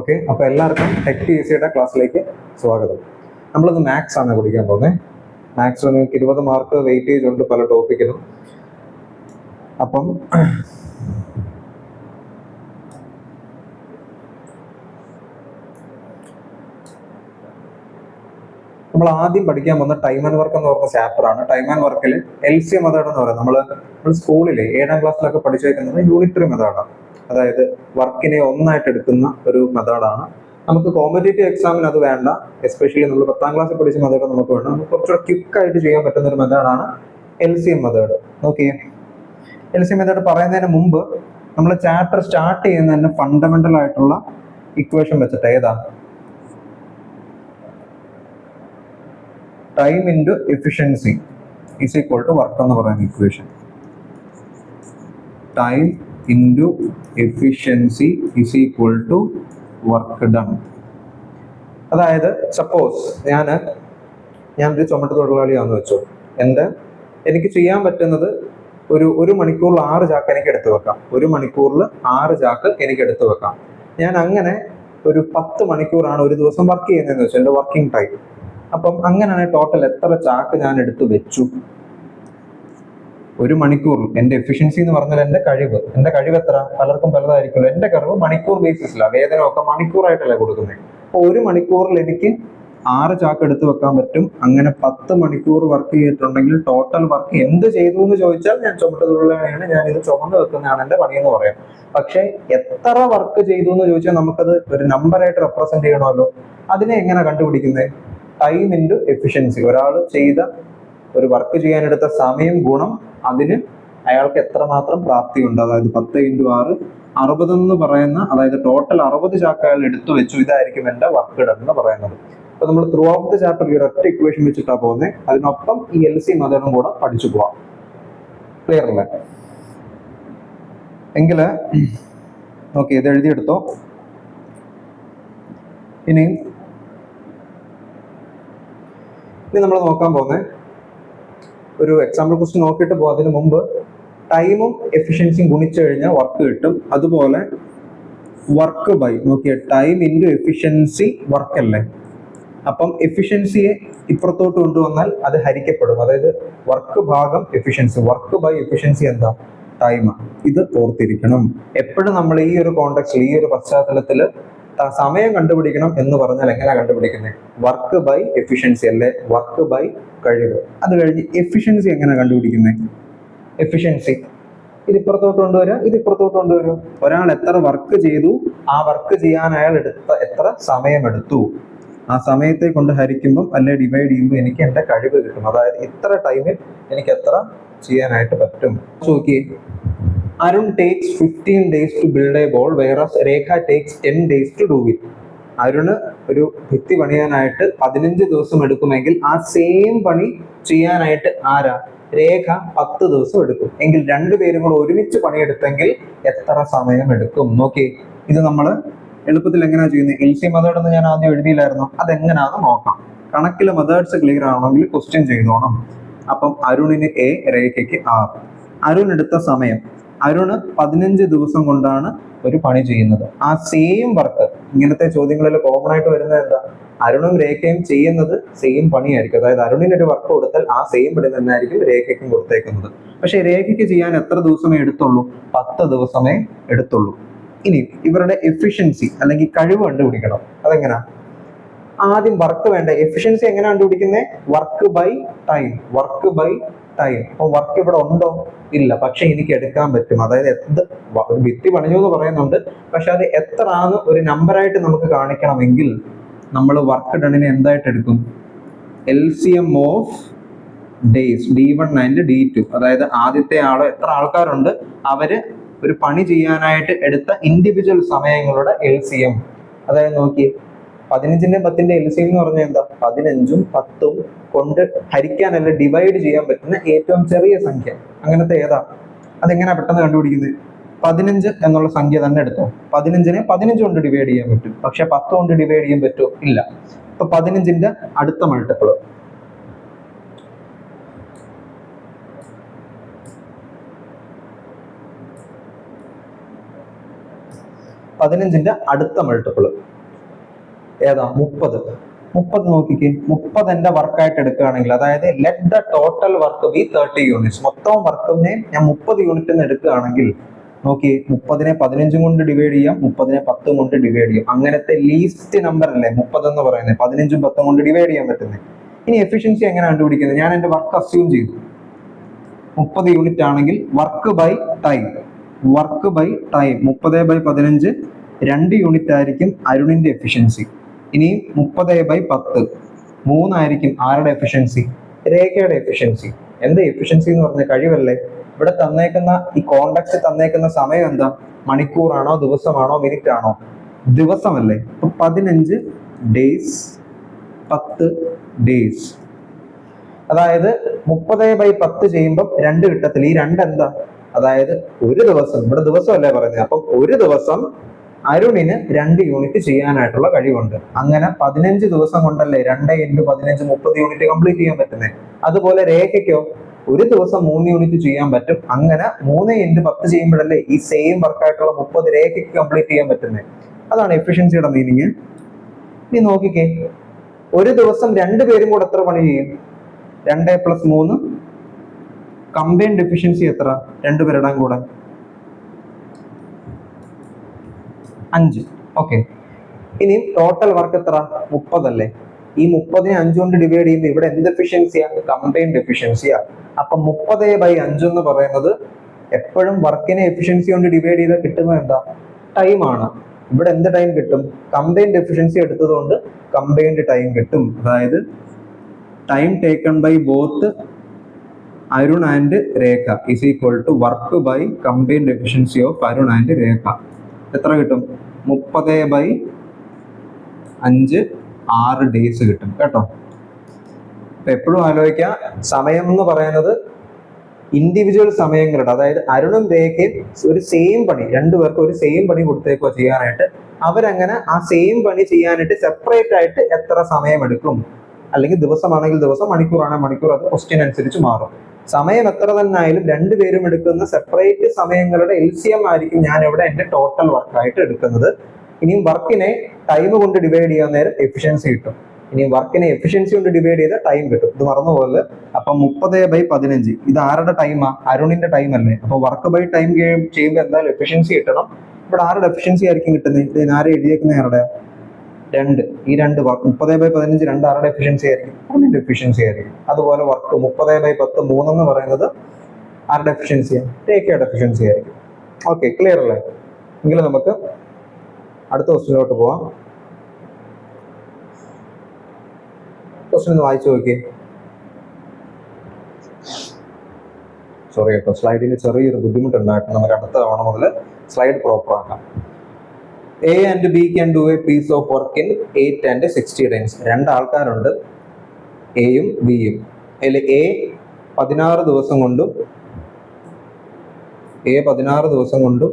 Okay അപ്പോൾ എല്ലാവർക്കും tech T സിയുടെ ക്ലാസ്സിലേക്ക് സ്വാഗതം. നമ്മളിന്ന് മാത്സ് ആണ് പഠിക്കാൻ പോകുന്നത് മാത്സിൽ നിങ്ങൾക്ക് ഇരുപത് മാർക്ക് വെയിറ്റേജ് ഉണ്ട് പല ടോപ്പിക്കിലും അപ്പം നമ്മൾ ആദ്യം പഠിക്കാൻ പോകുന്ന ടൈം ആൻഡ് വർക്ക് എന്ന് പറഞ്ഞ ചാപ്റ്റർ ആണ്. ടൈം ആൻഡ് വർക്കിൽ എൽ സി മെത്തേഡ് എന്ന് പറയുന്നത് നമ്മൾ നമ്മൾ സ്കൂളിൽ ഏഴാം ക്ലാസ്സിലൊക്കെ പഠിച്ചു വെക്കുന്നത് യൂണിറ്ററി മെത്തേഡാണ് അതായത് വർക്കിനെ ഒന്നായിട്ട് എടുക്കുന്ന ഒരു മെത്തേഡാണ്. നമുക്ക് കോമ്പറ്റേറ്റീവ് എക്സാമിന് അത് വേണ്ട. എസ്പെഷ്യലി നമ്മൾ പത്താം ക്ലാസ്സിൽ പഠിച്ച മെത്തേഡ് നമുക്ക് വേണം. നമുക്ക് കുറച്ചുകൂടെ ക്വിക്ക് ആയിട്ട് ചെയ്യാൻ പറ്റുന്ന ഒരു മെത്തേഡാണ് എൽ സി എം മെത്തേഡ്. നോക്കിയേ. എൽ സി എം മെത്തേഡ് പറയുന്നതിന് മുമ്പ് നമ്മൾ ചാപ്റ്റർ സ്റ്റാർട്ട് ചെയ്യുന്ന തന്നെ ഫണ്ടമെന്റൽ ആയിട്ടുള്ള ഇക്വേഷൻ വെച്ചിട്ട് ഏതാ? Time into efficiency is equal to work എന്ന് പറയുന്ന equation time into efficiency is equal to work done അതായത് സപ്പോസ് ഞാൻ ഞാനൊരു ചുമട്ട് തൊഴിലാളിയാണെന്ന് വെച്ചു. എന്റെ എനിക്ക് ചെയ്യാൻ പറ്റുന്നത് ഒരു ഒരു മണിക്കൂറിൽ ആറ് ചാക്ക് എനിക്ക് എടുത്തു വെക്കാം. ഒരു മണിക്കൂറിൽ ആറ് ചാക്ക് എനിക്ക് എടുത്തു വെക്കാം. ഞാൻ അങ്ങനെ ഒരു പത്ത് മണിക്കൂറാണ് ഒരു ദിവസം വർക്ക് ചെയ്യുന്നതെന്ന് വെച്ചാൽ എന്റെ വർക്കിംഗ് ടൈം അപ്പം അങ്ങനെയാണ് ടോട്ടൽ എത്ര ചാക്ക് ഞാൻ എടുത്തു വെച്ചു? ഒരു മണിക്കൂറിൽ എന്റെ എഫിഷ്യൻസി എന്ന് പറഞ്ഞാൽ എന്റെ കഴിവ്. എന്റെ കഴിവ് എത്ര? പലർക്കും പലതായിരിക്കും എന്റെ കഴിവ് മണിക്കൂർ ബേസിസിലാണ് വേതനമൊക്കെ മണിക്കൂറായിട്ടല്ലേ കൊടുക്കുന്നത് അപ്പോൾ ഒരു മണിക്കൂറിൽ എനിക്ക് ആറ് ചാക്ക് എടുത്തു വെക്കാൻ പറ്റും. അങ്ങനെ പത്ത് മണിക്കൂർ വർക്ക് ചെയ്തിട്ടുണ്ടെങ്കിൽ ടോട്ടൽ വർക്ക് എന്ത് ചെയ്തു എന്ന് ചോദിച്ചാൽ ഞാൻ ചുമട്ടുതൊഴിലാളിയാണ് ഞാൻ ഇത് ചുമന്ന് വെക്കുന്നതാണ് എന്റെ പണിയെന്ന് പറയാം. പക്ഷെ എത്ര വർക്ക് ചെയ്തു എന്ന് ചോദിച്ചാൽ നമുക്കത് ഒരു നമ്പറായിട്ട് റെപ്രസെന്റ് ചെയ്യണമല്ലോ. അതിനെ എങ്ങനെ കണ്ടുപിടിക്കുന്നത് ടൈം ഇന്റു എഫിഷ്യൻസി ഒരാൾ ചെയ്ത ഒരു വർക്ക് ചെയ്യാനെടുത്ത സമയം ഗുണം അതിന് അയാൾക്ക് എത്രമാത്രം പ്രാപ്തി ഉണ്ട് അതായത് പത്ത് ഇന്റു ആറ് അറുപത് എന്ന് പറയുന്ന അതായത് ടോട്ടൽ അറുപത് ചാക്ക് അയാൾ എടുത്തു വെച്ചു. ഇതായിരിക്കും എന്റെ വർക്ക് ഡൺ എന്ന് പറയുന്നത്. അപ്പൊ നമ്മൾ ത്രൂ ഔട്ട് ദ ചാപ്റ്റർ ഈ ഒറ്റ ഇക്വേഷൻ വെച്ചിട്ടാണ് പോകുന്നത് അതിനൊപ്പം ഈ എൽ സി മെത്തേഡും കൂടെ പഠിച്ചു പോവാം. ക്ലിയർ അല്ലേ? എങ്കിൽ ഓക്കെ ഇത് എഴുതിയെടുത്തോ? ഇനി ഇനി നമ്മൾ നോക്കാൻ പോകുന്നത് ഒരു എക്സാമ്പിൾ ക്വസ്റ്റ്യൻ നോക്കിയിട്ട് പോകും മുമ്പ് ടൈമും എഫിഷ്യൻസിയും ഗുണിച്ചു കഴിഞ്ഞാൽ വർക്ക് കിട്ടും. അതുപോലെ വർക്ക് ബൈ നോക്കിയ ടൈം ഇന്റു എഫിഷ്യൻസി വർക്ക് അല്ലേ? അപ്പം എഫിഷ്യൻസിയെ ഇപ്പുറത്തോട്ട് കൊണ്ടുവന്നാൽ അത് ഹരിക്കപ്പെടും. അതായത് വർക്ക് ഭാഗം എഫിഷ്യൻസി വർക്ക് ബൈ എഫിഷ്യൻസി എന്താ? ടൈം ഇത് ഓർത്തിരിക്കണം. എപ്പോഴും നമ്മൾ ഈ ഒരു കോണ്ടക്സ്റ്റിൽ ഈ ഒരു പശ്ചാത്തലത്തിൽ സമയം കണ്ടുപിടിക്കണം എന്ന് പറഞ്ഞാൽ എങ്ങനെ കണ്ടുപിടിക്കുന്നത്? വർക്ക് ബൈ എഫിഷ്യൻസി അല്ലേ? വർക്ക് ബൈ കഴിവ്. അത് കഴിഞ്ഞ് എഫിഷ്യൻസി എങ്ങനെ കണ്ടുപിടിക്കുന്നത്? എഫിഷ്യൻസി ഇത് ഇപ്പുറത്തോട്ട് കൊണ്ടുവരിക ഇത് ഇപ്പുറത്തോട്ട് കൊണ്ടുവരിക ഒരാൾ എത്ര വർക്ക് ചെയ്തു? ആ വർക്ക് ചെയ്യാൻ അയാൾ എടുത്ത എത്ര സമയമെടുത്തു ആ സമയത്തെ കൊണ്ട് ഹരിക്കുമ്പോൾ അല്ലെ ഡിവൈഡ് ചെയ്യുമ്പോൾ എനിക്ക് എന്റെ കഴിവ് കിട്ടും. അതായത് ഇത്ര ടൈമിൽ എനിക്ക് എത്ര ചെയ്യാനായിട്ട് പറ്റും? നോക്കിയേ. Arun takes fifteen days to build a wall whereas Rekha takes ten days to do it Arun ഒരു ഭിത്തി പണിയാനായിട്ട് പതിനഞ്ച് ദിവസം എടുക്കുമെങ്കിൽ ആ സെയിം പണി ചെയ്യാനായിട്ട് ആരാ? രേഖ പത്ത് ദിവസം എടുക്കും. എങ്കിൽ രണ്ടുപേരും കൂടെ ഒരുമിച്ച് പണിയെടുത്തെങ്കിൽ എത്ര സമയം എടുക്കും? നോക്കി ഇത് നമ്മൾ എളുപ്പത്തിൽ എങ്ങനെയാ ചെയ്യുന്നത് എൽ സി മെത്തേഡ് ഞാൻ ആദ്യം എഴുതിയില്ലായിരുന്നു. അതെങ്ങനെയാണെന്ന് നോക്കാം. കണക്കിലെ മെത്തേഡ്സ് ക്ലിയർ ആണെങ്കിൽ ക്വസ്റ്റ്യൻ ചെയ്തോണം. അപ്പം അരുണിന് എ രേഖയ്ക്ക് ആർ അരുൺ എടുത്ത സമയം അരുണ് പതിനഞ്ച് ദിവസം കൊണ്ടാണ് ഒരു പണി ചെയ്യുന്നത്. ആ സെയിം വർക്ക് ഇങ്ങനത്തെ ചോദ്യങ്ങളിൽ കോമൺ ആയിട്ട് വരുന്നത് എന്താ? അരുണും രേഖയും ചെയ്യുന്നത് സെയിം പണിയായിരിക്കും. അതായത് അരുണിന് ഒരു വർക്ക് കൊടുത്താൽ ആ സെയിം പണി തന്നെ ആയിരിക്കും രേഖയ്ക്കും കൊടുത്തേക്കുന്നത്. പക്ഷെ രേഖയ്ക്ക് ചെയ്യാൻ എത്ര ദിവസമേ എടുത്തുള്ളൂ? പത്ത് ദിവസമേ എടുത്തുള്ളൂ. ഇനി ഇവരുടെ എഫിഷ്യൻസി അല്ലെങ്കിൽ കഴിവ് കണ്ടുപിടിക്കണം. അതെങ്ങനാ? ആദ്യം വർക്ക് വേണ്ട. എഫിഷ്യൻസി എങ്ങനെ കണ്ടുപിടിക്കുന്നത് work by time work by time അപ്പൊ വർക്ക് ഇവിടെ ഉണ്ടോ? ഇല്ല. പക്ഷെ എനിക്ക് എടുക്കാൻ പറ്റും. അതായത് എന്ത് ഒരു ഭിത്തി പണിഞ്ഞു എന്ന് പറയുന്നുണ്ട്. പക്ഷെ അത് എത്ര ആണ് ഒരു നമ്പറായിട്ട് നമുക്ക് കാണിക്കണമെങ്കിൽ നമ്മൾ വർക്ക് ഡണിനെ എന്തായിട്ട് എടുക്കും? L C M of days D one and D two അതായത് ആദ്യത്തെ ആളോ എത്ര ആൾക്കാരുണ്ട്? അവർ ഒരു പണി ചെയ്യാനായിട്ട് എടുത്ത ഇൻഡിവിജ്വൽ സമയങ്ങളുടെ എൽ സി എം അതായത് നോക്കി പതിനഞ്ചിന്റെ പത്തിന്റെ എൽ സി എന്ന് പറഞ്ഞാൽ എന്താ? പതിനഞ്ചും പത്തും കൊണ്ട് ഹരിക്കാനല്ല ഡിവൈഡ് ചെയ്യാൻ പറ്റുന്ന ഏറ്റവും ചെറിയ സംഖ്യ. അങ്ങനത്തെ ഏതാ അതെങ്ങനെയാ പെട്ടെന്ന് കണ്ടുപിടിക്കുന്നത്? പതിനഞ്ച് എന്നുള്ള സംഖ്യ തന്നെ എടുത്തോ. പതിനഞ്ചിനെ പതിനഞ്ച് കൊണ്ട് ഡിവൈഡ് ചെയ്യാൻ പറ്റും. പക്ഷെ പത്ത് കൊണ്ട് ഡിവൈഡ് ചെയ്യാൻ പറ്റുമോ? ഇല്ല. അപ്പൊ പതിനഞ്ചിന്റെ അടുത്ത മൾട്ടിപ്പിൾ പതിനഞ്ചിന്റെ അടുത്ത മൾട്ടിപ്പിൾ ഏതാ മുപ്പത്. മുപ്പത് നോക്കിക്കേ. മുപ്പത് എന്റെ വർക്കായിട്ട് എടുക്കുകയാണെങ്കിൽ അതായത് let the total work be thirty units മൊത്തം വർക്കിനെ ഞാൻ മുപ്പത് യൂണിറ്റ് എന്ന് എടുക്കുകയാണെങ്കിൽ നോക്കി മുപ്പതിനെ പതിനഞ്ചും കൊണ്ട് ഡിവൈഡ് ചെയ്യാം മുപ്പതിനെ പത്തും കൊണ്ട് ഡിവൈഡ് ചെയ്യാം. അങ്ങനത്തെ ലീസ്റ്റ് നമ്പർ അല്ലേ മുപ്പത് എന്ന് പറയുന്നത്? പതിനഞ്ചും പത്തും കൊണ്ട് ഡിവൈഡ് ചെയ്യാൻ പറ്റുന്നത് ഇനി എഫിഷ്യൻസി എങ്ങനെ കണ്ടുപിടിക്കുന്നത്? ഞാൻ എന്റെ വർക്ക് അസ്യൂം ചെയ്തു. മുപ്പത് യൂണിറ്റ് ആണെങ്കിൽ work by time work by time മുപ്പത് ബൈ പതിനഞ്ച് രണ്ട് യൂണിറ്റ് ആയിരിക്കും അരുണിന്റെ എഫിഷ്യൻസി ഇനി മുപ്പത് ബൈ പത്ത്. മൂന്നായിരിക്കും ആരുടെ എഫിഷ്യൻസി രേഖയുടെ എഫിഷ്യൻസി എന്ത് എഫിഷ്യൻസി എന്ന് പറഞ്ഞ കഴിവല്ലേ? ഇവിടെ തന്നേക്കുന്ന ഈ കോണ്ടാക്ട് തന്നേക്കുന്ന സമയം എന്താ? മണിക്കൂറാണോ ദിവസമാണോ മിനിറ്റ് ആണോ ദിവസമല്ലേ? അപ്പൊ പതിനഞ്ച് ഡേയ്സ് പത്ത് ഡേയ്സ് അതായത് മുപ്പത് ബൈ പത്ത് ചെയ്യുമ്പോൾ രണ്ട് കിട്ടത്തില്ല. ഈ രണ്ട് എന്താ? അതായത് ഒരു ദിവസം. ഇവിടെ ദിവസമല്ലേ പറയുന്നത് അപ്പം ഒരു ദിവസം അരുണിന് രണ്ട് യൂണിറ്റ് ചെയ്യാനായിട്ടുള്ള കഴിവുണ്ട്. അങ്ങനെ പതിനഞ്ച് ദിവസം കൊണ്ടല്ലേ രണ്ട് ഇന്റു പതിനഞ്ച് മുപ്പത് യൂണിറ്റ് കംപ്ലീറ്റ് ചെയ്യാൻ പറ്റുന്നത് അതുപോലെ രേഖയ്ക്കോ ഒരു ദിവസം മൂന്ന് യൂണിറ്റ് ചെയ്യാൻ പറ്റും. അങ്ങനെ മൂന്ന് ഇന്റു പത്ത് ചെയ്യുമ്പോഴല്ലേ ഈ സെയിം വർക്കായിട്ടുള്ള മുപ്പത് രേഖയ്ക്ക് കംപ്ലീറ്റ് ചെയ്യാൻ പറ്റുന്നത് അതാണ് എഫിഷ്യൻസിയുടെ മീനിങ് ഇനി നോക്കിക്കേ. ഒരു ദിവസം രണ്ട് പേരും കൂടെ എത്ര പണി ചെയ്യും? രണ്ട് പ്ലസ് മൂന്ന്. കമ്പൈൻഡ് എഫിഷ്യൻസി എത്ര? രണ്ടുപേരുടെയും കൂടെ. അഞ്ച്. ഓക്കെ. ഇനി ടോട്ടൽ വർക്ക് എത്ര? മുപ്പതല്ലേ? ഈ മുപ്പതിനെ അഞ്ച് കൊണ്ട് ഡിവൈഡ് ചെയ്യുമ്പോൾ ഇവിടെ എന്ത് എഫിഷ്യൻസിയാ കമ്പൈൻ എഫിഷ്യൻസിയാ അപ്പൊ മുപ്പത് ബൈ അഞ്ച് എന്ന് പറയുന്നത് എപ്പോഴും വർക്കിനെ എഫിഷ്യൻസി കൊണ്ട് ഡിവൈഡ് ചെയ്താൽ കിട്ടുന്നത് എന്താ? ടൈമാണ് ഇവിടെ എന്ത് ടൈം കിട്ടും? കമ്പൈൻഡ് എഫിഷ്യൻസി എടുത്തതുകൊണ്ട് കമ്പൈൻഡ് ടൈം കിട്ടും. അതായത് time taken by both Arun and Rekha is equal to work by combined efficiency of Arun and Rekha. എത്ര കിട്ടും? മുപ്പത് ബൈ അഞ്ച് ആറ് ഡേയ്സ് കിട്ടും കേട്ടോ? എപ്പോഴും ആലോചിക്കുക സമയം എന്ന് പറയുന്നത് ഇൻഡിവിജ്വൽ സമയങ്ങളുടെ അതായത് അരുണും രേഖയും ഒരു സെയിം പണി രണ്ടുപേർക്കും ഒരു സെയിം പണി കൊടുത്തേക്കോ ചെയ്യാനായിട്ട് അവരങ്ങനെ ആ സെയിം പണി ചെയ്യാനായിട്ട് സെപ്പറേറ്റ് ആയിട്ട് എത്ര സമയം എടുക്കും? അല്ലെങ്കിൽ ദിവസമാണെങ്കിൽ ദിവസം മണിക്കൂറാണെങ്കിൽ മണിക്കൂർ അത് ക്വസ്റ്റ്യൻ അനുസരിച്ച് മാറും. സമയം എത്ര തന്നെ ആയാലും രണ്ടുപേരും എടുക്കുന്ന സെപ്പറേറ്റ് സമയങ്ങളുടെ എൽ സി എം ആയിരിക്കും ഞാൻ ഇവിടെ എന്റെ ടോട്ടൽ വർക്കായിട്ട് എടുക്കുന്നത്. ഇനിയും വർക്കിനെ ടൈം കൊണ്ട് ഡിവൈഡ് ചെയ്യാൻ നേരം എഫിഷ്യൻസി കിട്ടും. ഇനി വർക്കിനെ എഫിഷ്യൻസി കൊണ്ട് ഡിവൈഡ് ചെയ്ത ടൈം കിട്ടും. ഇത് മറന്നുപോലെ അപ്പൊ മുപ്പത് ബൈ പതിനഞ്ച്. ഇത് ആരുടെ ടൈമാ അരുണിന്റെ ടൈം അല്ലേ? അപ്പൊ വർക്ക് ബൈ ടൈം ചെയ്യുമ്പോൾ എന്തായാലും എഫിഷ്യൻസി കിട്ടണം. ഇവിടെ ആരുടെ എഫിഷ്യൻസി ആയിരിക്കും കിട്ടുന്നത്? ഇത് ആരെ എഴുതിയേക്കുന്ന ആരുടെ? രണ്ട്. ഈ രണ്ട് വർക്ക് മുപ്പത് ബൈ പതിനഞ്ച് രണ്ട് ആരുടെ എഫിഷ്യൻസി ആയിരിക്കും? അരുണിന്റെ എഫിഷ്യൻസി ആയിരിക്കും. അതുപോലെ വർക്ക് മുപ്പത് ബൈ പത്ത് മൂന്നെന്ന് പറയുന്നത് ആരുടെ എഫിഷ്യൻസിയാണ് ടേക്കയുടെ എഫിഷ്യൻസി ആയിരിക്കും. ഓക്കെ ക്ലിയർ അല്ലേ? എങ്കിൽ നമുക്ക് അടുത്ത ക്വസ്റ്റിനിലോട്ട് പോവാം. ക്വസ്റ്റ്യൻ ഒന്ന് വായിച്ചു നോക്കി സോറി കേട്ടോ സ്ലൈഡിന് ചെറിയൊരു ബുദ്ധിമുട്ടുണ്ടായിട്ട് നമുക്ക് അടുത്ത തവണ മുതൽ സ്ലൈഡ് പ്രോപ്പർ ആക്കാം. A and B can do a piece of work in eight and sixty times രണ്ട് ആൾക്കാരുണ്ട്. എയും ബിയും അതിൽ എ പതിനാറ് ദിവസം കൊണ്ടും എ പതിനാറ് ദിവസം കൊണ്ടും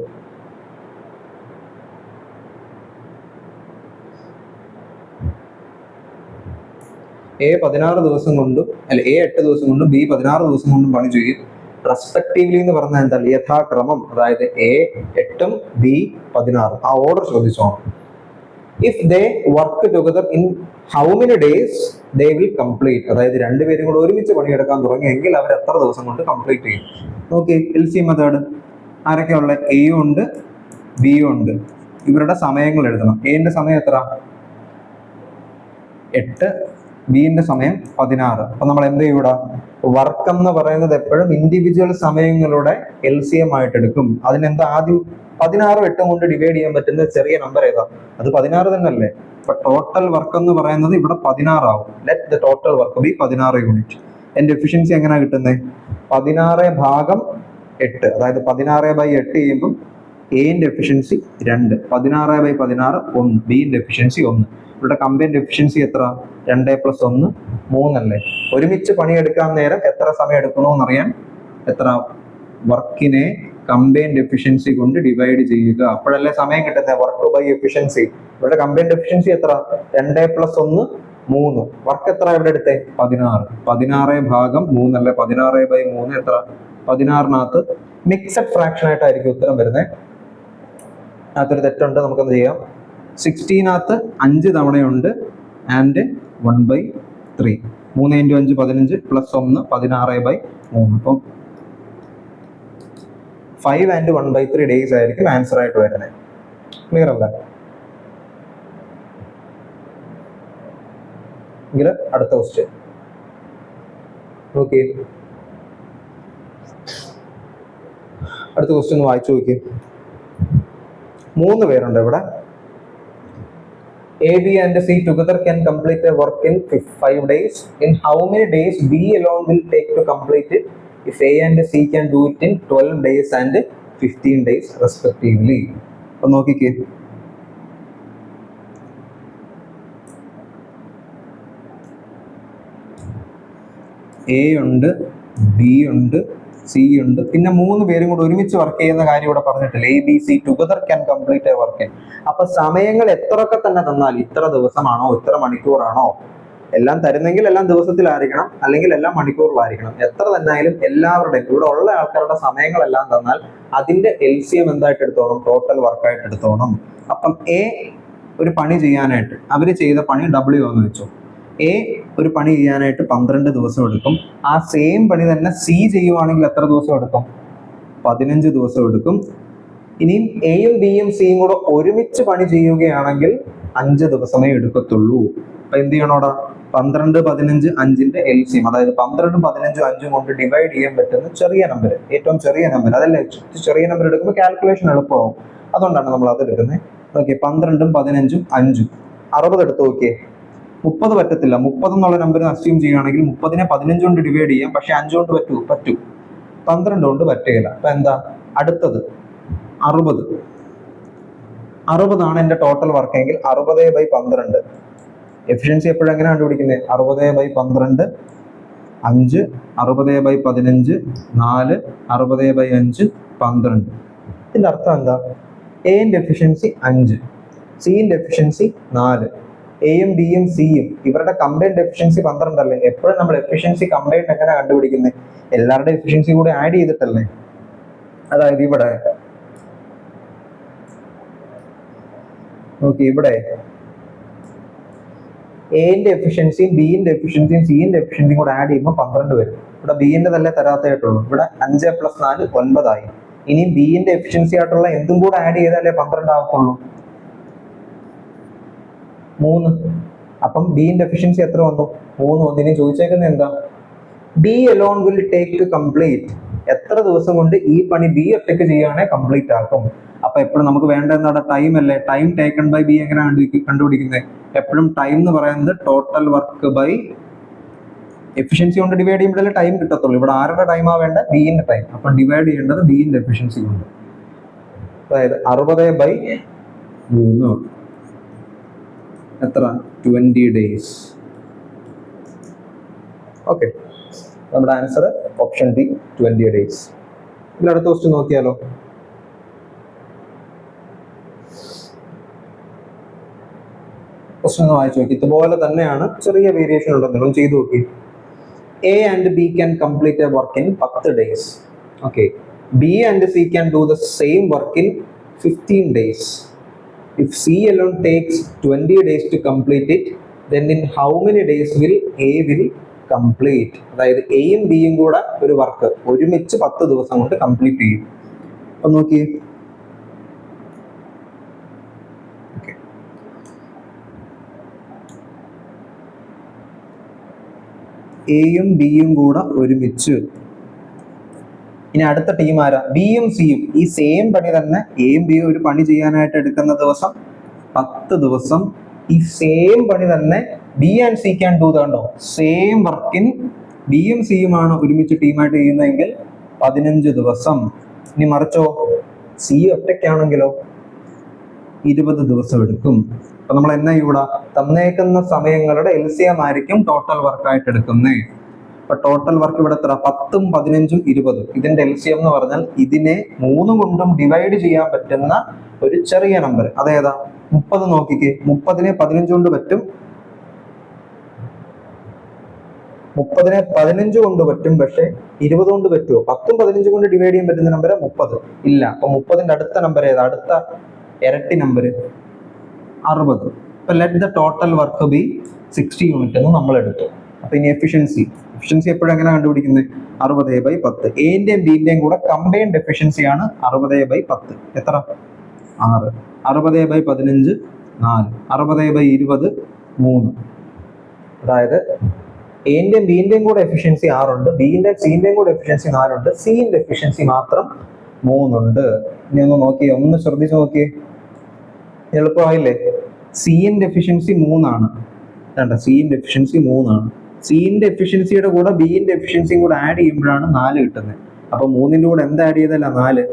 എ പതിനാറ് ദിവസം കൊണ്ടും അല്ല എ എട്ട് ദിവസം കൊണ്ടും ബി പതിനാറ് ദിവസം കൊണ്ടും പണി ചെയ്യും. റെസ്പെക്റ്റീവ്ലി എന്ന് പറഞ്ഞാൽ എന്താ? യഥാക്രമം അതായത് എ എട്ടും ബി പതിനാറും. ആ ഓർഡർ ശ്രദ്ധിച്ചോണം. If they work together in how many days they will complete അതായത് രണ്ടുപേരും കൂടെ ഒരുമിച്ച് പണിയെടുക്കാൻ തുടങ്ങിയെങ്കിൽ അവർ എത്ര ദിവസം കൊണ്ട് കംപ്ലീറ്റ് ചെയ്യും? നോക്കി എൽ സി മെത്തേഡ് ആരൊക്കെയുള്ള എയും ഉണ്ട് ബിയും ഉണ്ട്. ഇവരുടെ സമയങ്ങൾ എഴുതണം. എന്റെ സമയം എത്ര? എട്ട് ബിന്റെ സമയം പതിനാറ്. അപ്പൊ നമ്മൾ എന്ത് ചെയ്യൂടാ? വർക്ക് എന്ന് പറയുന്നത് എപ്പോഴും ഇൻഡിവിജ്വൽ സമയങ്ങളുടെ എൽ സി എം ആയിട്ട് എടുക്കും അതിനെന്താ ആദ്യം പതിനാറും എട്ടും കൊണ്ട് ഡിവൈഡ് ചെയ്യാൻ പറ്റുന്ന ചെറിയ നമ്പർ ഏതാ? അത് പതിനാറ് തന്നെയല്ലേ? അപ്പൊ ടോട്ടൽ വർക്ക് എന്ന് പറയുന്നത് ഇവിടെ പതിനാറാവും let the total work be പതിനാറ് യൂണിറ്റ് എന്റെ എഫിഷ്യൻസി എങ്ങനെയാ കിട്ടുന്നത് പതിനാറ് ഭാഗം എട്ട്. അതായത് പതിനാറ് ബൈ എട്ട് ചെയ്യുമ്പോൾ എന്റെ എഫിഷ്യൻസി രണ്ട്. പതിനാറ് ബൈ പതിനാറ് ഒന്ന്. ബിന്റെ എഫിഷ്യൻസി ഒന്ന്. ഇവിടെ കമ്പൈൻഡ് എഫിഷ്യൻസി എത്ര? രണ്ട് പ്ലസ് ഒന്ന് മൂന്നല്ലേ? ഒരുമിച്ച് പണിയെടുക്കാൻ നേരം എത്ര സമയം എടുക്കണോ എന്നറിയാൻ എത്ര വർക്കിനെ കമ്പൈൻഡ് എഫിഷ്യൻസി കൊണ്ട് ഡിവൈഡ് ചെയ്യുക. അപ്പോഴല്ലേ സമയം കിട്ടുന്നത് വർക്ക് ബൈ എഫിഷ്യൻസി ഇവിടെ കമ്പൈൻഡ് എഫിഷ്യൻസി എത്ര? രണ്ട് പ്ലസ് ഒന്ന് മൂന്ന്. വർക്ക് എത്ര ഇവിടെ എടുത്തേ? പതിനാറ്. പതിനാറ് ഭാഗം മൂന്നല്ലേ? പതിനാറ് ബൈ മൂന്ന് എത്ര? പതിനാറിനകത്ത് മിക്സഡ് ഫ്രാക്ഷൻ ആയിട്ടായിരിക്കും ഉത്തരം വരുന്നത് അതിനകത്തൊരു തെറ്റുണ്ട് നമുക്കെന്ത് ചെയ്യാം? സിക്സ്റ്റീനകത്ത് അഞ്ച് തവണയുണ്ട് ആൻഡ് വൺ ബൈ ത്രീ മൂന്ന് ഇന്റു അഞ്ച് പതിനഞ്ച് പ്ലസ് ഒന്ന് പതിനാറ് ബൈ മൂന്ന്. അപ്പം five and one by three days ആയിരിക്കും ആൻസർ ആയിട്ട് വരുന്നത്. ക്ലിയർ അല്ല? എങ്കിൽ അടുത്ത ക്വസ്റ്റ്യൻ ഓക്കെ അടുത്ത ക്വസ്റ്റ്യൻ വായിച്ചു നോക്കി മൂന്ന് പേരുണ്ട് ഇവിടെ. A, B, and C together can complete a work in five days. In how many days B alone will take to complete it? If A and C can do it in 12 days and 15 days respectively. അപ്പൊ നോക്കിക്കേ A ഉണ്ട് B ഉണ്ട് C ഉണ്ട്. പിന്നെ മൂന്ന് പേരും കൂടെ ഒരുമിച്ച് വർക്ക് ചെയ്യുന്ന കാര്യം ഇവിടെ പറഞ്ഞിട്ടില്ല. A B C together can complete work അപ്പൊ സമയങ്ങൾ എത്രയൊക്കെ തന്നെ തന്നാൽ ഇത്ര ദിവസമാണോ ഇത്ര മണിക്കൂറാണോ? എല്ലാം തരുന്നെങ്കിൽ എല്ലാം ദിവസത്തിലായിരിക്കണം. അല്ലെങ്കിൽ എല്ലാം മണിക്കൂറിലായിരിക്കണം. എത്ര തന്നായാലും എല്ലാവരുടെയും ഇവിടെ ഉള്ള ആൾക്കാരുടെ സമയങ്ങളെല്ലാം തന്നാൽ അതിന്റെ എൽ സി എം എന്തായിട്ട് എടുത്തോണം? ടോട്ടൽ വർക്കായിട്ട് എടുത്തോണം. അപ്പം എ ഒരു പണി ചെയ്യാനായിട്ട് അവർ ചെയ്ത പണി ഡബ്ല്യു എന്ന് വെച്ചു. എ ഒരു പണി ചെയ്യാനായിട്ട് പന്ത്രണ്ട് ദിവസം എടുക്കും. ആ സെയിം പണി തന്നെ സി ചെയ്യുവാണെങ്കിൽ എത്ര ദിവസം എടുക്കും? പതിനഞ്ച് ദിവസം എടുക്കും. ഇനിയും എയും ബിയും സിയും കൂടെ ഒരുമിച്ച് പണി ചെയ്യുകയാണെങ്കിൽ അഞ്ച് ദിവസമേ എടുക്കത്തുള്ളൂ. അപ്പൊ എന്ത് ചെയ്യണോടാ പന്ത്രണ്ട് പതിനഞ്ച് അഞ്ചിന്റെ എൽ സിയും അതായത് പന്ത്രണ്ടും പതിനഞ്ചും അഞ്ചും കൊണ്ട് ഡിവൈഡ് ചെയ്യാൻ പറ്റുന്ന ചെറിയ നമ്പർ ഏറ്റവും ചെറിയ നമ്പർ അതല്ലേ? ചെറിയ നമ്പർ എടുക്കുമ്പോൾ കാൽക്കുലേഷൻ എളുപ്പമാകും അതുകൊണ്ടാണ് നമ്മൾ അത് എടുക്കുന്നത്. ഓക്കെ പന്ത്രണ്ടും പതിനഞ്ചും അഞ്ചും. അറുപത് എടുത്ത് നോക്കിയേ. മുപ്പത് പറ്റത്തില്ല. മുപ്പത് എന്നുള്ള നമ്പർ അസ്യൂം ചെയ്യുകയാണെങ്കിൽ മുപ്പതിനെ പതിനഞ്ച് കൊണ്ട് ഡിവൈഡ് ചെയ്യാം. പക്ഷെ അഞ്ചുകൊണ്ട് പറ്റൂ പറ്റൂ. പന്ത്രണ്ട് കൊണ്ട് പറ്റുകയില്ല. അപ്പൊ എന്താ? അടുത്തത് അറുപത്. അറുപതാണ് എന്റെ ടോട്ടൽ വർക്ക് എങ്കിൽ അറുപത് ബൈ പന്ത്രണ്ട്. എഫിഷ്യൻസി എപ്പോഴും എങ്ങനെ കണ്ടുപിടിക്കുന്നത് അറുപത് ബൈ പന്ത്രണ്ട് അഞ്ച് അറുപത് ബൈ പതിനഞ്ച് നാല് അറുപത് ബൈ അഞ്ച് പന്ത്രണ്ട്. ഇതിന്റെ അർത്ഥം എന്താ? എന്റെ എഫിഷ്യൻസി അഞ്ച്. സിന്റെ എഫിഷ്യൻസി നാല്. എയും ബിയും സിയും ഇവരുടെ കമ്പൈൻഡ് എഫിഷ്യൻസി പന്ത്രണ്ടല്ലേ? എപ്പോഴും നമ്മൾ എഫിഷ്യൻസി കമ്പൈൻഡ് എങ്ങനെ കണ്ടുപിടിക്കുന്നത് എല്ലാവരുടെ എഫിഷ്യൻസി കൂടെ ആഡ് ചെയ്തിട്ടല്ലേ? അതായത് ഇവിടെ നോക്കി ഇവിടെ എന്റെ എഫിഷ്യൻസിയും ബിന്റെ എഫിഷ്യൻസിയും സിന്റെ എഫിഷ്യൻസിയും കൂടെ ആഡ് ചെയ്യുമ്പോൾ പന്ത്രണ്ട് വരും. ഇവിടെ ബിന്റെ തന്നെ തരാത്തതായിട്ടുള്ളൂ. ഇവിടെ അഞ്ച് പ്ലസ് നാല് ഒൻപതായി. ഇനിയും ബിന്റെ എഫിഷ്യൻസി ആയിട്ടുള്ള എന്തും കൂടെ ആഡ് ചെയ്താലേ പന്ത്രണ്ട് ആവത്തുള്ളൂ മൂന്ന്. അപ്പം ബിന്റെ എഫിഷ്യൻസി എത്ര വന്നു? മൂന്ന് വന്നു. ഇനി ചോദിച്ചേക്കുന്നത് എന്താ? B alone will take complete എത്ര ദിവസം കൊണ്ട് ഈ പണി ബി ഒറ്റയ്ക്ക് ചെയ്യുകയാണെങ്കിൽ കംപ്ലീറ്റ് ആക്കും? അപ്പൊ എപ്പോഴും നമുക്ക് വേണ്ട എന്താണ്? ടൈം അല്ലേ? ടൈം ടേക്കൺ ബൈ ബി എങ്ങനെ കണ്ടുപിടിക്കുന്നത്? എപ്പോഴും ടൈം എന്ന് പറയുന്നത് ടോട്ടൽ വർക്ക് ബൈ എഫിഷ്യൻസി കൊണ്ട് ഡിവൈഡ് ചെയ്യുമ്പോഴല്ലേ ടൈം കിട്ടത്തുള്ളൂ. ഇവിടെ ആരുടെ ടൈമാ വേണ്ട ബിന്റെ ടൈം അപ്പൊ ഡിവൈഡ് ചെയ്യേണ്ടത് ബിന്റെ എഫിഷ്യൻസി കൊണ്ട്. അതായത് അറുപത് ബൈ മൂന്ന്. എത്ര? ട്വന്റി ഡേയ്സ് ഓക്കെ നമ്മുടെ answer option B twenty days ഇതിൽ അടുത്ത ക്വസ്റ്റ്യൻ നോക്കിയാലോ? ക്വസ്റ്റ്യൻ വായിച്ചു നോക്കി. ഇതുപോലെ തന്നെയാണ് ചെറിയ വേരിയേഷൻ ഉണ്ടെങ്കിലും ചെയ്തു നോക്കി. A and B can complete a work in പത്ത് days okay B and C can do the same work in fifteen days if C alone takes 20 days to complete it, then in how many days will A will complete? അതായത് എയും ബിയും കൂടെ ഒരു work ഒരുമിച്ച് പത്ത് ദിവസം കൊണ്ട് complete ചെയ്യും അപ്പം നോക്കി എയും ബിയും കൂടെ ഒരുമിച്ച് ഇനി അടുത്ത ടീം ആരാ? ബിയും സിയും ഈ സെയിം പണി തന്നെ എയും ബിയും ഒരു പണി ചെയ്യാനായിട്ട് എടുക്കുന്ന ദിവസം പത്ത് ദിവസം ഈ സെയിം പണി തന്നെ B and C can do കണ്ടോ? സെയിം വർക്കിൻ ബിയും സിയുമാണ് ഒരുമിച്ച് ടീമായിട്ട് ചെയ്യുന്നതെങ്കിൽ പതിനഞ്ച് ദിവസം. ഇനി മറിച്ചോ? സി ഒറ്റയ്ക്കാണെങ്കിലോ ഇരുപത് ദിവസം എടുക്കും. അപ്പൊ നമ്മൾ എന്നാ ഇവിടെ തന്നേക്കുന്ന സമയങ്ങളുടെ എൽ സി എം ആയിരിക്കും ടോട്ടൽ വർക്കായിട്ട് എടുക്കുന്നത് അപ്പൊ ടോട്ടൽ വർക്ക് ഇവിടെ എത്ര പത്തും പതിനഞ്ചും ഇരുപതും. ഇതിന്റെ എൽ സി എം എന്ന് പറഞ്ഞാൽ ഇതിനെ മൂന്ന് കൊണ്ടും ഡിവൈഡ് ചെയ്യാൻ പറ്റുന്ന ഒരു ചെറിയ നമ്പർ അതേതാ മുപ്പത് നോക്കിക്കേ. മുപ്പതിനെ പതിനഞ്ച് കൊണ്ട് പറ്റും. മുപ്പതിനെ പതിനഞ്ച് കൊണ്ട് പറ്റും. പക്ഷെ ഇരുപത് കൊണ്ട് പറ്റുമോ പത്തും പതിനഞ്ചും കൊണ്ട് ഡിവൈഡ് ചെയ്യാൻ പറ്റുന്ന നമ്പർ മുപ്പത്. ഇല്ല. അപ്പൊ മുപ്പതിന്റെ അടുത്ത നമ്പർ ഏതാ? അടുത്ത ഇരട്ടി നമ്പർ അറുപത്. അപ്പൊ let the total work be sixty unit എന്ന് നമ്മൾ എടുത്തു. അപ്പൊ ഇനി എഫിഷ്യൻസി എഫിഷ്യൻസി എപ്പോഴും എങ്ങനെ കണ്ടുപിടിക്കുന്നത് അറുപത് ബൈ പത്ത്. എന്റെയും ബീന്റെയും കൂടെ കമ്പൈൻഡ് എഫിഷ്യൻസി ആണ് അറുപത് ബൈ പത്ത്. എത്ര? ആറ്. അറുപത് ബൈ പതിനഞ്ച് നാല്. അറുപത് ബൈ ഇരുപത് മൂന്ന്. അതായത് എന്റെയും ബീന്റെയും കൂടെ എഫിഷ്യൻസി ആറുണ്ട്. ബീന്റെ സീന്റെയും കൂടെ എഫിഷ്യൻസി നാലുണ്ട്. സീന്റെ എഫിഷ്യൻസി മാത്രം മൂന്നുണ്ട്. ഇനി ഒന്ന് നോക്കിയേ. ഒന്ന് ശ്രദ്ധിച്ച് നോക്കിയേ. എളുപ്പമായില്ലേ? സീൻ ഡെഫിഷ്യൻസി മൂന്നാണ്. വേണ്ട സിന്റെ ഡെഫിഷ്യൻസി മൂന്നാണ്. സിന്റെ എഫിഷ്യൻസിയുടെ കൂടെ ബിന്റെ എഫിഷ്യൻസിയും കൂടെ ആഡ് ചെയ്യുമ്പോഴാണ് നാല് കിട്ടുന്നത് അപ്പൊ മൂന്നിന്റെ കൂടെ എന്ത് ആഡ് ചെയ്തല്ല നാല്?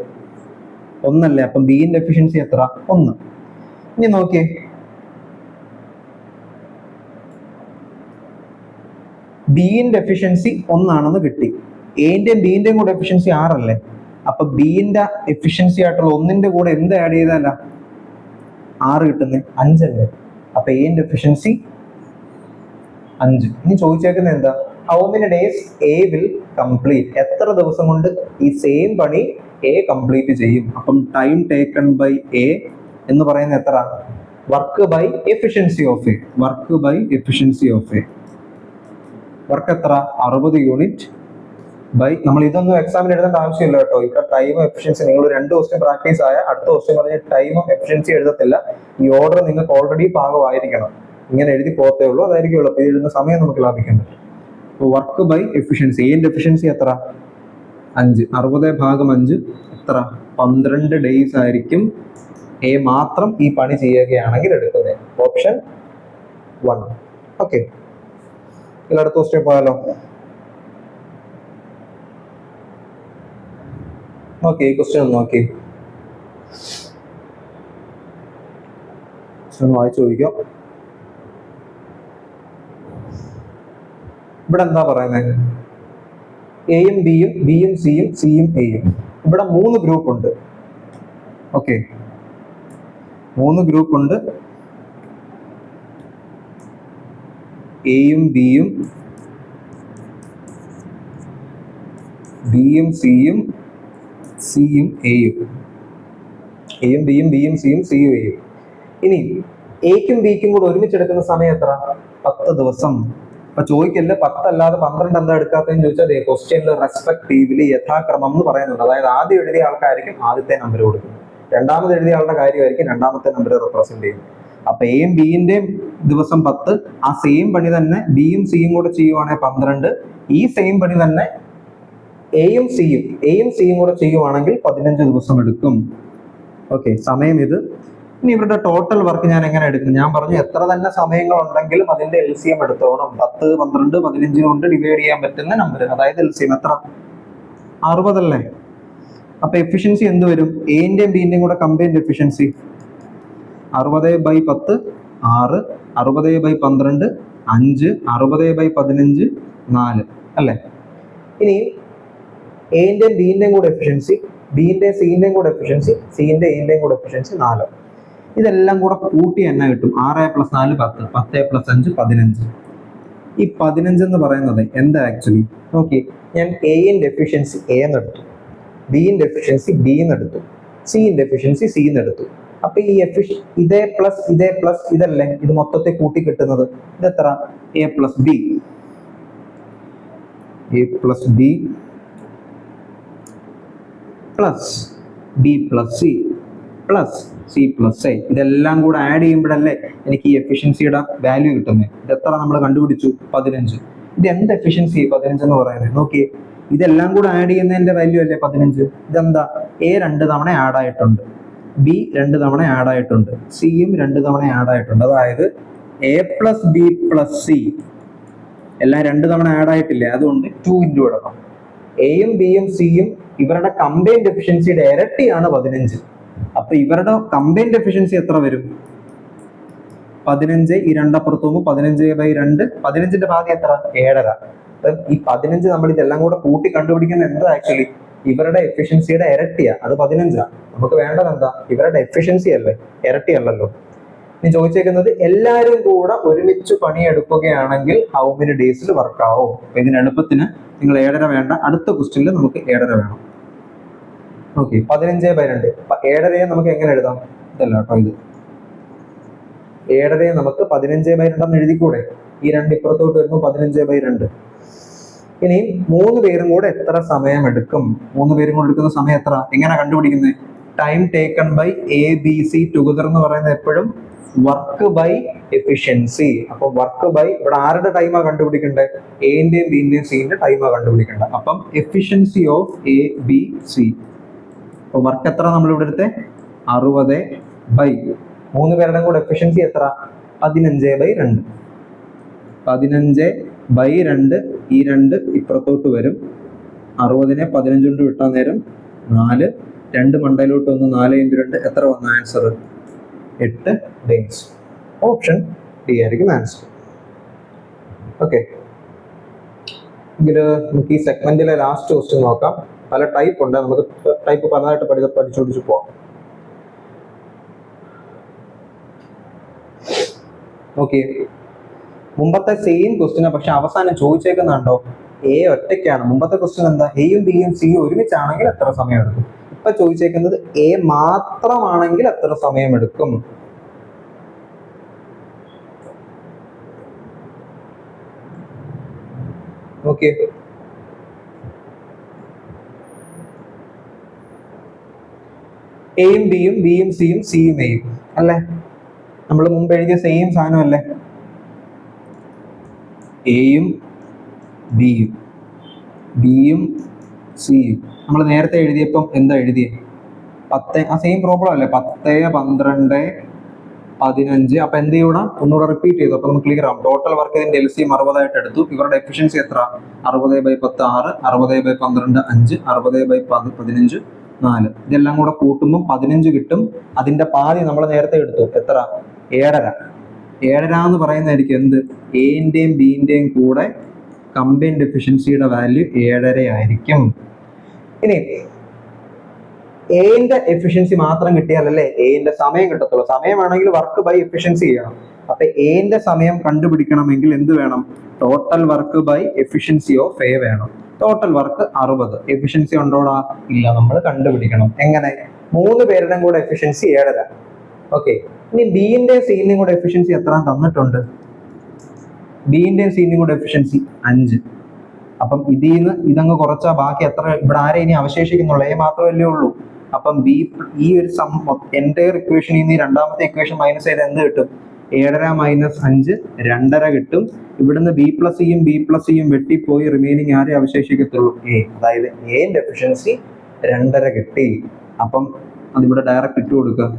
ഒന്നല്ലേ? അപ്പം ബിന്റെ എഫിഷ്യൻസി എത്ര? ഒന്ന്. ഇനി നോക്കിയേ. ബിന്റെ എഫിഷ്യൻസി ഒന്നാണെന്ന് കിട്ടി. എന്റെയും ബിന്റെയും കൂടെ എഫിഷ്യൻസി ആറല്ലേ? അപ്പൊ ബിന്റെ എഫിഷ്യൻസി ആയിട്ടുള്ള ഒന്നിന്റെ കൂടെ എന്ത് ആഡ് ചെയ്താലാ? ആറ് കിട്ടുന്നത് അഞ്ചല്ലേ? അപ്പൊ എന്റെ എഫിഷ്യൻസി അഞ്ച്. ഇനി ചോദിച്ചേക്കുന്നത് എന്താ? How many days A will complete എത്ര ദിവസം കൊണ്ട് ഈ സെയിം പണി എ കംപ്ലീറ്റ് ചെയ്യും? അപ്പം ടൈം ടേക്കൺ ബൈ എ എന്ന് പറയുന്നത് എത്ര? Work by efficiency of A work by efficiency of A work എത്ര? അറുപത് യൂണിറ്റ് ബൈ നമ്മൾ ഇതൊന്നും എക്സാമിന് എഴുതേണ്ട ആവശ്യമില്ല കേട്ടോ. ഇവിടെ ടൈം എഫിഷ്യൻസി നിങ്ങൾ രണ്ട് ക്വസ്റ്റ്യൻ പ്രാക്ടീസ് ആയ അടുത്ത ക്വസ്റ്റ്യൻ പറഞ്ഞ ടൈമും എഫിഷ്യൻസി എഴുതത്തില്ല. ഈ ഓർഡർ നിങ്ങൾക്ക് ഓൾറെഡി പാകമായിരിക്കണം. ഇങ്ങനെ എഴുതി പോകത്തേ ഉള്ളൂ. അതായിരിക്കും എളുപ്പം. എഴുതുന്ന സമയം നമുക്ക് ലാഭിക്കാൻ പറ്റും. അപ്പോൾ വർക്ക് ബൈ എഫിഷ്യൻസി എന്റെ എഫിഷ്യൻസി എത്ര? അഞ്ച്. അറുപത് ഭാഗം അഞ്ച് എത്ര? പന്ത്രണ്ട് ഡേയ്സ് ആയിരിക്കും. എ മാത്രം ഈ പണി ചെയ്യുകയാണെങ്കിൽ എടുക്കുന്നത് ഓപ്ഷൻ വൺ ഓക്കെ ഇതിൽ അടുത്ത ക്വസ്റ്റ്യൻ പോയാലോ? നോക്കി ക്വസ്റ്റ്യൻ നോക്കി. വായിച്ചു ചോദിക്കാം. ഇവിടെ എന്താ പറയുന്നത് എയും ബിയും ബിയും സിയും സിയും എയും ഇവിടെ മൂന്ന് ഗ്രൂപ്പ് ഉണ്ട്. ഓക്കെ മൂന്ന് ഗ്രൂപ്പ് ഉണ്ട്. എയും ബിയും ബിയും സിയും സിയും എയും എയും ബിയും ബിയും സിയും സിയും എയും ഇനി എക്കും ബിക്കും കൂടെ ഒരുമിച്ചെടുക്കുന്ന സമയം എത്ര? പത്ത് ദിവസം. അപ്പൊ ചോദിക്കല്ല പത്തല്ലാതെ പന്ത്രണ്ട് എന്താ എടുക്കാത്തതെന്ന് ചോദിച്ചാൽ ക്വസ്റ്റ്യനിൽ റെസ്പെക്റ്റീവ്ലി യഥാക്രമം എന്ന് പറയുന്നുണ്ട്. അതായത് ആദ്യം എഴുതിയ ആൾക്കായിരിക്കും ആദ്യത്തെ നമ്പർ കൊടുക്കുന്നത്. രണ്ടാമത് എഴുതിയ ആളുടെ കാര്യമായിരിക്കും രണ്ടാമത്തെ നമ്പർ റെപ്രസെന്റ് ചെയ്യുന്നത്. അപ്പൊ എയും ബിന്റെയും ദിവസം പത്ത് ആ സെയിം പണി തന്നെ ബിയും സിയും കൂടെ ചെയ്യുവാണെങ്കിൽ പന്ത്രണ്ട് ഈ സെയിം പണി തന്നെ എയും സിയും എയും സിയും കൂടെ ചെയ്യുവാണെങ്കിൽ പതിനഞ്ച് ദിവസം എടുക്കും. ഓക്കെ സമയം ഇത്. ഇനി ഇവരുടെ ടോട്ടൽ വർക്ക് ഞാൻ എങ്ങനെ എടുക്കും? ഞാൻ പറഞ്ഞു എത്ര തന്നെ സമയങ്ങൾ ഉണ്ടെങ്കിലും അതിന്റെ എൽ സി എം എടുത്തോണം. പത്ത് പന്ത്രണ്ട് പതിനഞ്ച് കൊണ്ട് ഡിവൈഡ് ചെയ്യാൻ പറ്റുന്ന നമ്പർ അതായത് എൽ സി എം എത്ര? അറുപതല്ലേ അപ്പൊ എഫിഷ്യൻസി എന്ത് വരും? എന്റെയും ബിന്റെയും കൂടെ കമ്പൈൻഡ് എഫിഷ്യൻസി അറുപത് ബൈ പത്ത് ആറ്. അറുപത് ബൈ പന്ത്രണ്ട് അഞ്ച്. അറുപത് ബൈ പതിനഞ്ച് നാല്. അല്ലേ? ഇനി എന്റെയും ബിന്റെയും കൂടെ എഫിഷ്യൻസി ബിന്റെയും സീന്റെയും കൂടെ എഫിഷ്യൻസി സീന്റെ എന്റെയും കൂടെ എഫിഷ്യൻസി നാല്. ഇതെല്ലാം കൂടെ കൂട്ടി എന്നാ കിട്ടും? ആറ് പ്ലസ് നാല് പത്ത് പത്ത് പ്ലസ് അഞ്ച് പതിനഞ്ച്. ഈ പതിനഞ്ച് എന്ന് പറയുന്നത് എന്താ ആക്ച്വലി നോക്കി ഞാൻ എന്റെ എഫിഷ്യൻസി എ എന്നെടുത്തു ബിന്റെ എഫിഷ്യൻസി ബി എന്നെടുത്തു സിന്റെ എഫിഷ്യൻസി സി എന്നെടുത്തു അപ്പൊ ഈ എഫിഷ് ഇതേ പ്ലസ് ഇതേ പ്ലസ് ഇതല്ലേ? ഇത് മൊത്തത്തെ കൂട്ടി കിട്ടുന്നത് ഇതെത്ര? A plus B A plus B plus B plus C plus C plus A ഇതെല്ലാം കൂടെ ആഡ് ചെയ്യുമ്പോഴല്ലേ എനിക്ക് ഈ എഫിഷ്യൻസിയുടെ വാല്യൂ കിട്ടുന്നത് ഇത് എത്ര നമ്മൾ കണ്ടുപിടിച്ചു? പതിനഞ്ച്. ഇത് എന്ത് എഫിഷ്യൻസി പതിനഞ്ച് എന്ന് പറയുന്നത് നോക്കി ഇതെല്ലാം കൂടെ ആഡ് ചെയ്യുന്നതിന്റെ വാല്യൂ അല്ലേ പതിനഞ്ച്? ഇതെന്താ? എ രണ്ട് തവണ ആഡ് ആയിട്ടുണ്ട്. ബി രണ്ട് തവണ ആഡ് ആയിട്ടുണ്ട്. സിയും രണ്ട് തവണ ആഡ് ആയിട്ടുണ്ട്. അതായത് A plus B plus C എല്ലാം രണ്ട് തവണ ആഡ് ആയിട്ടില്ലേ? അതുകൊണ്ട് ടു ഇന്റു ഇടണം എയും ബിയും സിയും ഇവരുടെ കമ്പൈൻഡ് എഫിഷ്യൻസിയുടെ ഇരട്ടിയാണ് പതിനഞ്ച്. അപ്പൊ ഇവരുടെ കമ്പൈൻഡ് എഫിഷ്യൻസി എത്ര വരും? പതിനഞ്ച് ഈ രണ്ടപ്പുറത്ത് പോകുമ്പോൾ പതിനഞ്ച് ബൈ രണ്ട്. പതിനഞ്ചിന്റെ ഭാഗം എത്ര? ഏഴര. അപ്പൊ ഈ പതിനഞ്ച് നമ്മൾ ഇതെല്ലാം കൂടെ കൂട്ടി കണ്ടുപിടിക്കുന്നത് എന്താ ആക്ച്വലി ഇവരുടെ എഫിഷ്യൻസിയുടെ ഇരട്ടിയാ. അത് പതിനഞ്ചാ. നമുക്ക് വേണ്ടത് എന്താ? ഇവരുടെ എഫിഷ്യൻസി അല്ലേ? ഇരട്ടിയല്ലല്ലോ ഇനി ചോദിച്ചേക്കുന്നത് എല്ലാവരും കൂടെ ഒരുമിച്ച് പണിയെടുക്കുകയാണെങ്കിൽ ഹൗ മെനി ഡേയ്സിൽ വർക്ക് ആവും? അപ്പൊ ഇതിന് എളുപ്പത്തിന് നിങ്ങൾ ഏഴര വേണ്ട. അടുത്ത ക്വസ്റ്റ്യനിൽ നമുക്ക് ഏഴര വേണം. ഓക്കെ പതിനഞ്ച് ബൈ രണ്ട്. ഏഴരയെ നമുക്ക് എങ്ങനെ എഴുതാം? ഇതല്ല കേട്ടോ ഇത്. ഏഴരയെ നമുക്ക് പതിനഞ്ച് ബൈ രണ്ടെന്ന് എഴുതിക്കൂടെ? ഈ രണ്ട് ഇപ്പുറത്തോട്ട് വരുമ്പോൾ പതിനഞ്ച് ബൈ രണ്ട്. ഇനി മൂന്ന് പേരും കൂടെ എത്ര സമയം എടുക്കും മൂന്ന് പേരും കൂടെ എടുക്കുന്ന സമയം എത്ര? എങ്ങനെ കണ്ടുപിടിക്കുന്നത് time taken by A B C together എന്ന് പറയുന്നത് എപ്പോഴും വർക്ക് ബൈ എഫിഷ്യൻസി അപ്പൊ വർക്ക് ബൈ ഇവിടെ ആരുടെ ടൈമാ കണ്ടുപിടിക്കേണ്ടത് എന്റെയും ബിന്റെയും സിന്റെ ടൈമാ കണ്ടുപിടിക്കേണ്ടത് അപ്പം efficiency of A B C അപ്പൊ വർക്ക് എത്ര നമ്മൾ ഇവിടെ എടുത്തേ? അറുപത് ബൈ മൂന്ന് പേരുടെ കൂടെ എഫിഷ്യൻസി എത്ര? പതിനഞ്ച് ബൈ രണ്ട്. പതിനഞ്ച് ബൈ രണ്ട് ഈ രണ്ട് ഇപ്പുറത്തോട്ട് വരും. അറുപതിനെ പതിനഞ്ച് കൊണ്ട് വിട്ടാൻ നേരം നാല്. രണ്ട് മണ്ടയിലോട്ട് വന്ന് നാല് ഇന്റു രണ്ട് എത്ര വന്ന ആൻസർ എട്ട് ഡേയ്സ് ഓപ്ഷൻ ഡി ആയിരിക്കും ആൻസർ ഓക്കെ എങ്കിൽ നമുക്ക് ഈ സെഗ്മെന്റിലെ ലാസ്റ്റ് ക്വസ്റ്റ്യൻ നോക്കാം. പല ടൈപ്പ് ഉണ്ട്. നമുക്ക് ടൈപ്പ് പലതായിട്ട് പഠി പഠിച്ചു പഠിച്ചു പോവാം. ഓക്കെ മുമ്പത്തെ സെയിം ക്വസ്റ്റിനെ പക്ഷെ അവസാനം ചോദിച്ചേക്കുന്നുണ്ടോ? എ ഒറ്റയ്ക്കാണ്. മുമ്പത്തെ ക്വസ്റ്റ്യൻ എന്താ? എയും ബിയും സിയും ഒരുമിച്ചാണെങ്കിൽ എത്ര സമയം എടുക്കും ഇപ്പൊ ചോദിച്ചേക്കുന്നത് എ മാത്രമാണെങ്കിൽ എത്ര സമയം എടുക്കും ഓക്കെ എയും ബിയും ബിയും സിയും സിയും എയും. അല്ലേ? നമ്മൾ മുമ്പ് എഴുതിയ സെയിം സാധനം അല്ലേ? എയും ബിയും ബിയും സിയും. നമ്മൾ നേരത്തെ എഴുതിയപ്പം എന്താ എഴുതിയത് പത്ത് ആ സെയിം പ്രോബ്ലം അല്ലേ? പത്ത് പന്ത്രണ്ട് പതിനഞ്ച്. അപ്പൊ എന്ത് ചെയ്യണം ഒന്നുകൂടെ റിപ്പീറ്റ് ചെയ്തു. അപ്പൊ നമുക്ക് ക്ലിയർ ആവും ടോട്ടൽ വർക്ക് ഇതിന്റെ എൽ സി എം അറുപതായിട്ട് എടുത്തു. ഇവരുടെ എഫിഷ്യൻസി എത്ര? അറുപത് ബൈ പത്ത് ആറ് അറുപത് ബൈ പന്ത്രണ്ട് അഞ്ച് അറുപത് ബൈ പതിനഞ്ച്. നാല്. ഇതെല്ലാം കൂടെ കൂട്ടുമ്പോൾ പതിനഞ്ച് കിട്ടും. അതിന്റെ പാതി നമ്മൾ നേരത്തെ എടുത്തു. എത്ര? ഏഴര. ഏഴര എന്ന് പറയുന്നതായിരിക്കും എന്ത്? എന്റെയും ബിന്റെയും കൂടെ കമ്പൈൻ ഡെഫിഷ്യൻസിയുടെ വാല്യൂ ഏഴര ആയിരിക്കും. ഇനി എന്റെ എഫിഷ്യൻസി മാത്രം കിട്ടിയാലല്ലേ എന്റെ സമയം കിട്ടത്തുള്ളൂ? വേണമെങ്കിൽ വർക്ക് ബൈ എഫിഷ്യൻസി ചെയ്യണം. അപ്പൊ എന്റെ സമയം കണ്ടുപിടിക്കണമെങ്കിൽ എന്ത് വേണം? Total work by efficiency of A വേണം. ടോട്ടൽ വർക്ക് അറുപത്. എഫിഷ്യൻസി ഉണ്ടോടാ ഇല്ല നമ്മൾ കണ്ടുപിടിക്കണം. എങ്ങനെ? മൂന്ന് പേരുടെയും കൂടെ എഫിഷ്യൻസി ഏഴര. ഓക്കെ ഇനി ബിന്റെ സിന്റെയും കൂടെ എഫിഷ്യൻസി എത്ര തന്നിട്ടുണ്ട്? ബിന്റെ സിന്റെയും കൂടെ എഫിഷ്യൻസി അഞ്ച്. അപ്പം ഇതിൽ നിന്ന് ഇതങ്ങ് കുറച്ചാ ബാക്കി എത്ര ഇവിടെ ആരെ ഇനി അവശേഷിക്കുന്നുള്ളൂ? എ മാത്രമല്ലേ ഉള്ളൂ. അപ്പം ബി ഈ ഒരു സം എന്റയർ ഇക്വേഷനിൽ നിന്ന് രണ്ടാമത്തെ ഇക്വേഷൻ മൈനസ് ചെയ്ത് എന്ത് കിട്ടും? ഏഴര മൈനസ് അഞ്ച് രണ്ടര കിട്ടും. ഇവിടുന്ന് ബി പ്ലസ് സിയും ബി പ്ലസ് സിയും വെട്ടിപ്പോയി റിമൈനിങ് ആരെ അവശേഷിക്കത്തുള്ളൂ? എ അതായത് എന്റെ എഫിഷ്യൻസി രണ്ടര കിട്ടി. അപ്പം അതിവിടെ ഡയറക്റ്റ് ഇട്ടു കൊടുക്കുക.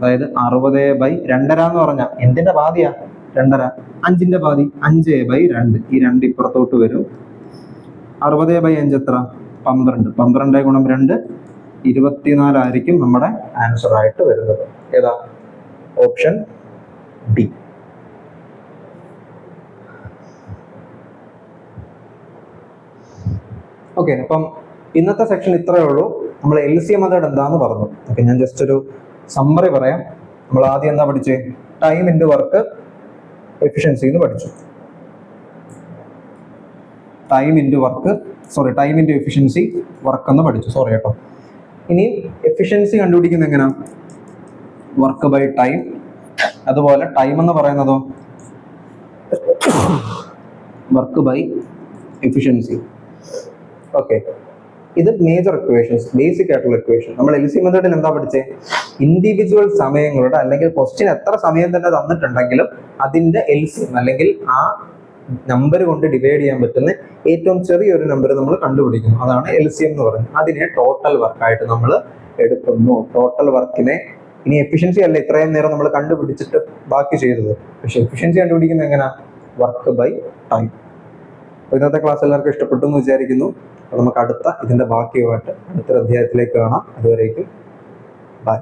അതായത് അറുപത് ബൈ രണ്ടര എന്ന് പറഞ്ഞാൽ എന്തിന്റെ പാതിയാ? രണ്ടര. അഞ്ചിന്റെ പാതി. അഞ്ച് ബൈ രണ്ട്. ഈ രണ്ട് ഇപ്പുറത്തോട്ട് വരും. അറുപത് ബൈ അഞ്ച് എത്ര? പന്ത്രണ്ട്. പന്ത്രണ്ട് ഗുണം രണ്ട്. ഇരുപത്തിനാലായിരിക്കും നമ്മുടെ ആൻസർ ആയിട്ട് വരുന്നത്. ഏതാ? ഓപ്ഷൻ ഡി ഓക്കെ അപ്പം ഇന്നത്തെ സെക്ഷൻ ഇത്രയേ ഉള്ളൂ. നമ്മൾ എൽ സി മെത്തേഡ് എന്താന്ന് പറഞ്ഞു. ഓക്കെ ഞാൻ ജസ്റ്റ് ഒരു സമ്മറി പറയാം. നമ്മൾ ആദ്യം എന്താ പഠിച്ചേ? ടൈം ഇന്റു വർക്ക് എഫിഷ്യൻസി എന്ന് പഠിച്ചു. Time into work sorry time into efficiency work എന്ന് പഠിച്ചു. സോറി കേട്ടോ. ഇനി എഫിഷ്യൻസി കണ്ടുപിടിക്കുന്നത് എങ്ങനെയാണ് വർക്ക് ബൈ ടൈം അതുപോലെ ടൈം എന്ന് പറയുന്നതോ വർക്ക് ബൈ എഫിഷ്യൻസി ഓക്കെ ഇത് മേജർ ഇക്വേഷൻസ് ബേസിക് ആയിട്ടുള്ള ഇക്വേഷൻ നമ്മൾ എൽ സി മെത്തേഡിൽ എന്താ പഠിച്ചേ? ഇൻഡിവിജ്വൽ സമയങ്ങളുടെ അല്ലെങ്കിൽ ക്വസ്റ്റ്യൻ എത്ര സമയം തന്നെ തന്നിട്ടുണ്ടെങ്കിലും അതിന്റെ എൽ സി അല്ലെങ്കിൽ ആ നമ്പർ കൊണ്ട് ഡിവൈഡ് ചെയ്യാൻ പറ്റുന്ന ഏറ്റവും ചെറിയൊരു നമ്പർ നമ്മൾ കണ്ടുപിടിക്കുന്നു. അതാണ് എൽ സി എന്ന് പറയുന്നത്. അതിനെ ടോട്ടൽ വർക്കായിട്ട് നമ്മൾ എടുക്കുന്നു. ടോട്ടൽ വർക്കിനെ ഇനി എഫിഷ്യൻസി അല്ല ഇത്രയും നേരം നമ്മൾ കണ്ടുപിടിച്ചിട്ട് ബാക്കി ചെയ്തത്. പക്ഷെ എഫിഷ്യൻസി കണ്ടുപിടിക്കുന്നത് എങ്ങനെ? വർക്ക് ബൈ ടൈം അപ്പോൾ ഇന്നത്തെ ക്ലാസ് എല്ലാവർക്കും ഇഷ്ടപ്പെട്ടു എന്ന് വിചാരിക്കുന്നു. നമുക്ക് അടുത്ത ഇതിന്റെ ബാക്കിയുമായിട്ട് അടുത്തൊരു അധ്യായത്തിലേക്ക് കാണാം. അതുവരേക്കും ബൈ